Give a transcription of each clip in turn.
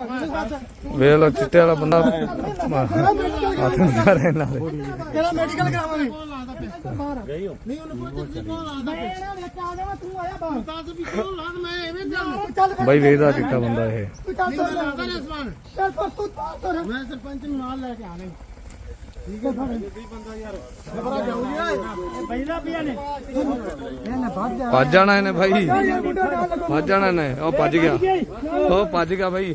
ਵੇਖ ਲੋ ਚਿੱਟੇ ਵਾਲਾ ਬੰਦਾ ਹੱਥ ਕਰ ਰਿਹਾ ਨਾਲ ਕਿਹੜਾ ਮੈਡੀਕਲ ਕਰਾਵਾਂਗੇ? ਗਈ ਹੋ ਨਹੀਂ ਉਹਨੂੰ ਪੁੱਛ ਤੁਸੀਂ ਕੋਲ ਆਦਾ ਮੈਂ ਇਹਨਾਂ ਵਿੱਚ ਆ ਜਾਵਾਂ ਤੂੰ ਆਇਆ ਬਾਹਰ। ਦੱਸ ਵੀ ਕੋਲ ਲਾਦ? ਮੈਂ ਐਵੇਂ ਚੱਲ ਚੱਲ ਬਾਈ ਵੇਖਦਾ ਚਿੱਟਾ ਬੰਦਾ ਇਹ। ਤੂੰ ਚੱਲ ਚੱਲ ਲਾਦਾ ਨੇ ਸਮਾਨ ਚੱਲ ਪਰ ਤੂੰ ਤੁਰ ਮੈਂ ਸਰਪੰਚ ਨੂੰ ਨਾਲ ਲੈ ਕੇ ਆਣਾ ਠੀਕ ਹੈ ਤੁਹਾਡੇ ਕੀ ਬੰਦਾ ਯਾਰ ਖਬਰਾਂ ਜਾਊਗੀ ਪਹਿਲਾਂ ਪਿਆ ਨੇ ਇਹਨੇ ਭੱਜ ਜਾਣਾ ਇਹਨੇ ਭਾਈ ਭੱਜ ਜਾਣਾ ਇਹਨੇ। ਉਹ ਭੱਜ ਗਿਆ। ਉਹ ਭੱਜ ਗਿਆ ਭਾਈ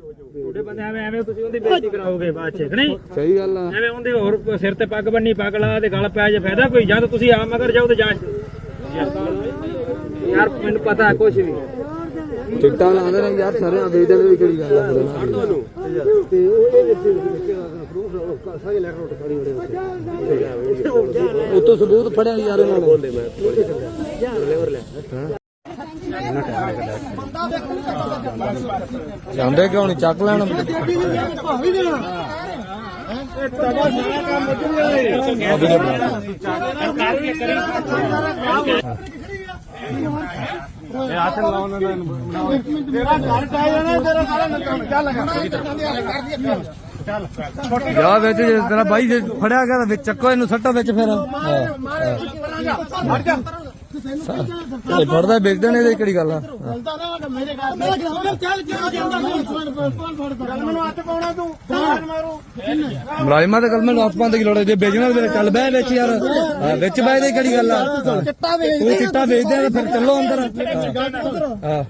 ਛੋਟੇ ਬੰਦੇ ਐਵੇਂ ਐਵੇਂ ਤੁਸੀਂ ਉਹਦੀ ਬੇਇੱਜ਼ਤੀ ਕਰਾਓਗੇ ਬਾਅਦ ਚ ਕਿ ਨਹੀਂ? ਸਹੀ ਗੱਲ ਆ। ਐਵੇਂ ਉਹਦੇ ਹੋਰ ਸਿਰ ਤੇ ਪੱਗ ਬੰਨੀ ਪੱਗ ਲਾ ਤੇ ਗਲ ਪੈ ਜੇ ਫਾਇਦਾ ਕੋਈ? ਜਾਂ ਤੁਸੀਂ ਆ ਮਗਰ ਜਾਓ ਤੇ ਜਾਂ ਯਾਰ ਮੈਨੂੰ ਪਤਾ ਹੈ ਕੁਝ ਵੀ। ਚਿੱਟਾ ਲਾਉਂਦੇ ਨੇ ਯਾਰ ਸਾਰੇ ਵੇਚਦੇ ਨੇ ਵੀ ਕਿਹੜੀ ਗੱਲ ਆ। ਤੇ ਉਹ ਇਹ ਉੱਤੋਂ ਸਬੂਤ ਫੜਿਆ ਯਾਰ ਇਹਨਾਂ ਨੇ। ਜਾਂਦੇ ਕਿਉਂ ਨਹੀਂ? ਚੱਕ ਲੈਣ। ਭਾਵੀ ਇਹ ਤਵਾ ਸਾਰਾ ਕੰਮ ਤੇਰਾ ਘਰ ਟਾਇ ਜਾਣਾ ਤੇਰਾ ਸਾਰਾ ਨੁਕਸਾਨ ਚੱਲ ਜਾ ਵਿੱਚ ਜੇ ਤੇਰਾ ਬਾਈ ਜੇ ਫੜਿਆ ਗਿਆ ਵਿੱਚ ਚੱਕੋ ਇਹਨੂੰ, ਸੱਟੋ ਵਿੱਚ ਫਿਰ। ਹਟ ਜਾ। ਇਹ ਫੜਦਾ ਵੇਚਦੇ ਨੇ ਇਹਦੀ ਕਿਹੜੀ ਗੱਲ ਆ? ਚਲਦਾ ਨਾ ਮੇਰੇ ਘਰ ਮੇਰੇ ਘਰ ਚੱਲ ਮੈਨੂੰ ਹੱਥ ਪਾਉਣਾ ਤੂੰ ਬਾਹਰ ਮਾਰੂ ਮੁਲਾਜ਼ਮਾਂ ਦੇ ਗੱਲ ਮੈਨੂੰ ਹੱਥ ਪਾਉਣ ਦੀ ਲੋੜ ਹੈ ਜੇ ਵੇਚਣਾ ਤੇ ਚੱਲ ਬਹਿ ਵਿੱਚ ਯਾਰ। ਹਾਂ, ਵਿੱਚ ਬਹਿ ਦੇ ਕਿਹੜੀ ਗੱਲ ਆ? ਚਿੱਟਾ ਵੇਚ ਤੂੰ ਚਿੱਟਾ ਵੇਚਦੇ ਆ ਤਾਂ ਫਿਰ ਚੱਲੋ ਅੰਦਰ। ਹਾਂ।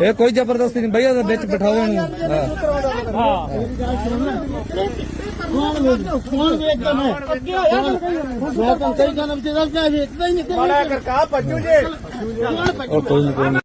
ਇਹ ਕੋਈ ਜ਼ਬਰਦਸਤੀ ਨਹੀਂ ਭਈਆ ਵਿੱਚ ਬਿਠਾਓ ਇਹਨੂੰ। ਹਾਂ। ਕੌਣ ਵੇਚਦਾ ਕੌਣ ਵੇਚਦਾ ਮੈਂ ਅੱਗੇ ਹੋਇਆ ਮੈਂ ਤਾਂ ਕਈ ਜਨਮ ਤੇ ਦੱਸਦਾ ਵੇਚਦਾ ਹੀ ਨਹੀਂ ਬੜਾ ਕਰਕਾ ਭੱਜੂ ਜੇ ਉਹ ਕੋਈ ਨਹੀਂ।